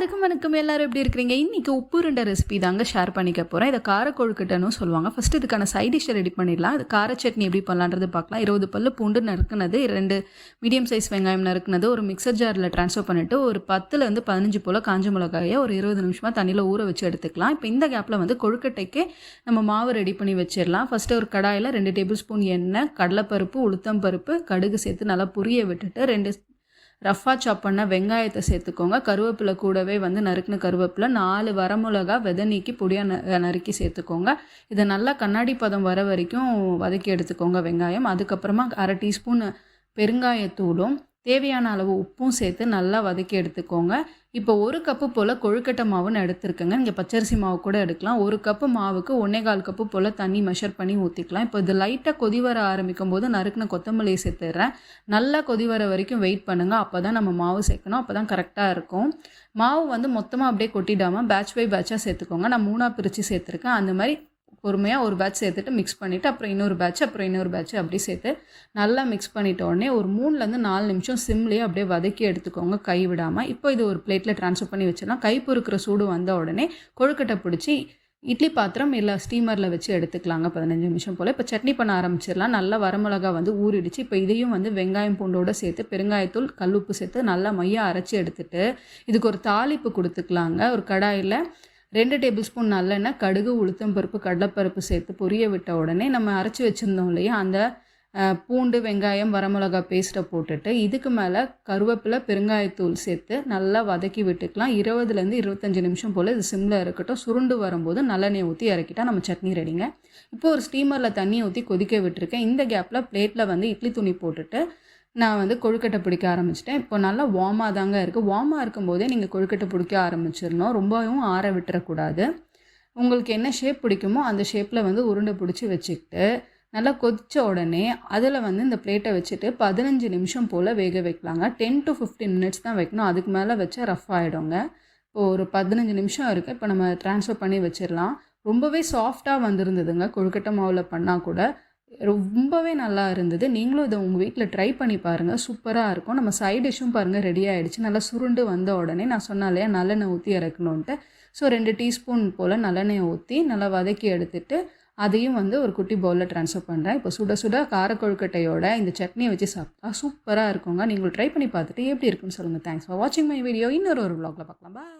எல்லாருக்கும் வணக்கம். எல்லாரும் எப்படி இருக்கிறீங்க? இன்றைக்கி உப்பு உருண்டை ரெசிபி தாங்க ஷேர் பண்ணிக்க போகிறேன் இதை கார கொழுக்கட்டைன்னு சொல்லுவாங்க. ஃபஸ்ட்டு இதுக்கான சைட் டிஷ்ஷை ரெடி பண்ணிடலாம். அது கார சட்னி எப்படி பண்ணலான்றது பார்க்கலாம். இருபது பல்லு பூண்டு நறுக்குனது ரெண்டு மீடியம் சைஸ் வெங்காயம் நறுக்குனது ஒரு மிக்சர் ஜாரில் ட்ரான்ஸ்ஃபர் பண்ணிவிட்டு ஒரு பத்துலேருந்து பதினஞ்சு போல் காஞ்ச மிளகாயை ஒரு இருபது நிமிஷமாக தண்ணியில் ஊற வச்சு எடுத்துக்கலாம். இப்போ இந்த கேப்பில் வந்து கொழுக்கட்டைக்கு நம்ம மாவு ரெடி பண்ணி வச்சிடலாம். ஃபஸ்ட்டு ஒரு கடாயில் ரெண்டு டேபிள் ஸ்பூன் எண்ணெய் கடலைப்பருப்பு உளுத்தம் பருப்பு கடுகு சேர்த்து நல்லா புரிய விட்டுட்டு ரெண்டு ரஃபா சாப் பண்ண வெங்காயத்தை சேர்த்துக்கோங்க. கருவேப்பிலை கூடவே வந்து நறுக்கின கருவேப்பிலை நாலு வரமிளகா விதை நீக்கி பொடியாக ந நறுக்கி சேர்த்துக்கோங்க. இதை நல்லா கண்ணாடி பதம் வர வரைக்கும் வதக்கி எடுத்துக்கோங்க வெங்காயம். அதுக்கப்புறமா அரை டீஸ்பூன் பெருங்காயத்தூளும் தேவையான அளவு உப்பும் சேர்த்து நல்லா வதக்கி எடுத்துக்கோங்க. இப்போ ஒரு கப்பு போல் கொழுக்கட்டை மாவுன்னு எடுத்துருக்கேங்க. இங்கே பச்சரிசி மாவு கூட எடுக்கலாம். ஒரு கப்பு மாவுக்கு ஒன்றே கால் கப்பு போல் தண்ணி மெஷர் பண்ணி ஊற்றிக்கலாம் இப்போ இது லைட்டாக கொதி வர ஆரம்பிக்கும் போது நறுக்குன கொத்தமல்லியை சேர்த்துடுறேன். நல்லா கொதி வர வரைக்கும் வெயிட் பண்ணுங்கள் அப்போ தான் நம்ம மாவு சேர்க்கணும். அப்போ தான் கரெக்டாக இருக்கும். மாவு வந்து மொத்தமாக அப்படியே கொட்டிடாமல் பேட்ச் பை பேட்சாக சேர்த்துக்கோங்க. நான் மூணாக பிரித்து சேர்த்துருக்கேன். அந்த மாதிரி பொறுமையாக ஒரு பேட்ச் சேர்த்துட்டு மிக்ஸ் பண்ணிவிட்டு அப்புறம் இன்னொரு பேட்ச் அப்புறம் இன்னொரு பேட்ச் அப்படி சேர்த்து நல்லா மிக்ஸ் பண்ணிட்ட உடனே ஒரு மூணுலேருந்து நாலு நிமிஷம் சிம்லேயே அப்படியே வதக்கி எடுத்துக்கோங்க கை விடாமல் இப்போ இது ஒரு பிளேட்டில் ட்ரான்ஸ்ஃபர் பண்ணி வச்சிடலாம். கை பொறுக்கிற சூடு வந்த உடனே கொழுக்கட்டை பிடிச்சி இட்லி பாத்திரம் இல்லை ஸ்டீமரில் வச்சு எடுத்துக்கலாங்க பதினஞ்சு நிமிஷம் போல். இப்போ சட்னி பண்ண ஆரம்பிச்சிடலாம். நல்லா வரமிளகா வந்து ஊறிடுச்சு. இப்போ இதையும் வந்து வெங்காயம் பூண்டோடு சேர்த்து பெருங்காயத்தூள் கல்லுப்பு சேர்த்து நல்லா மையாக அரைச்சி எடுத்துட்டு இதுக்கு ஒரு தாளிப்பு கொடுத்துக்கலாங்க. ஒரு கடாயில் ரெண்டு டேபிள் ஸ்பூன் நல்லெண்ணெய் கடுகு உளுத்தம் பருப்பு கடலைப்பருப்பு சேர்த்து பொரிய விட்ட உடனே நம்ம அரைச்சி வச்சுருந்தோம் இல்லையா? அந்த பூண்டு வெங்காயம் வரமிளகா பேஸ்ட்டை போட்டுட்டு இதுக்கு மேலே கருவேப்பிலை பெருங்காயத்தூள் சேர்த்து நல்லா வதக்கி விட்டுக்கலாம். இருபதுலேருந்து இருபத்தஞ்சி நிமிஷம் போல் இது சிம்மில் இருக்கட்டும். சுருண்டு வரும்போது நல்லெண்ணெய் ஊற்றி இறக்கிட்டா நம்ம சட்னி ரெடிங்க. இப்போ ஒரு ஸ்டீமரில் தண்ணி ஊற்றி கொதிக்க விட்டுருக்கேன். இந்த கேப்பில் பிளேட்டில் வந்து இட்லி துணி போட்டுட்டு நான் வந்து கொழுக்கட்டை பிடிக்க ஆரம்பிச்சிட்டேன். இப்போ நல்லா வார்மாக தாங்க இருக்குது வார்மாக இருக்கும்போதே நீங்கள் கொழுக்கட்டை பிடிக்க ஆரம்பிச்சிடணும் ரொம்பவும் ஆற விட்டுறக்கூடாது. உங்களுக்கு என்ன ஷேப் பிடிக்குமோ அந்த ஷேப்பில் வந்து உருண்டை பிடிச்சி வச்சுக்கிட்டு நல்லா கொதித்த உடனே அதில் வந்து இந்த பிளேட்டை வச்சுட்டு பதினஞ்சு நிமிஷம் போல் வேக வைக்கலாங்க. டென் டு ஃபிஃப்டீன் மினிட்ஸ் தான் வைக்கணும். அதுக்கு மேலே வச்சா ரஃப் ஆகிடுங்க இப்போ ஒரு பதினஞ்சு நிமிஷம் இருக்குது இப்போ நம்ம ட்ரான்ஸ்ஃபர் பண்ணி வச்சிடலாம் ரொம்பவே சாஃப்டாக வந்திருந்ததுங்க. கொழுக்கட்டை மாவில் பண்ணால் கூட ரொம்பவே நல்லா இருந்தது. நீங்களும் இதை உங்கள் வீட்டில் ட்ரை பண்ணி பாருங்கள் சூப்பராக இருக்கும். நம்ம சைட் டிஷ்ஷும் பாருங்கள் ரெடி ஆகிடுச்சு நல்லா சுருண்டு வந்த உடனே நான் சொன்னாலே நல்லெண்ணெய் ஊற்றி இறக்கணுன்ட்டு ஸோ ரெண்டு டீஸ்பூன் போல் நல்லெண்ணெயை ஊற்றி நல்லா வதக்கி எடுத்துட்டு அதையும் வந்து ஒரு குட்டி பவுலில் ட்ரான்ஸ்ஃபர் பண்ணுறேன் இப்போ சுட சுட காரக்கொழுக்கட்டையோட இந்த சட்னியை வச்சு சாப்பிட்டா சூப்பராக இருக்குங்க. நீங்கள் ட்ரை பண்ணி பார்த்துட்டு எப்படி இருக்குன்னு சொல்லுங்கள் தேங்க்ஸ் ஃபார் வாட்சிங் மை வீடியோ இன்னொரு ஒரு வ்ளாகில் பார்க்கலாம். பாய்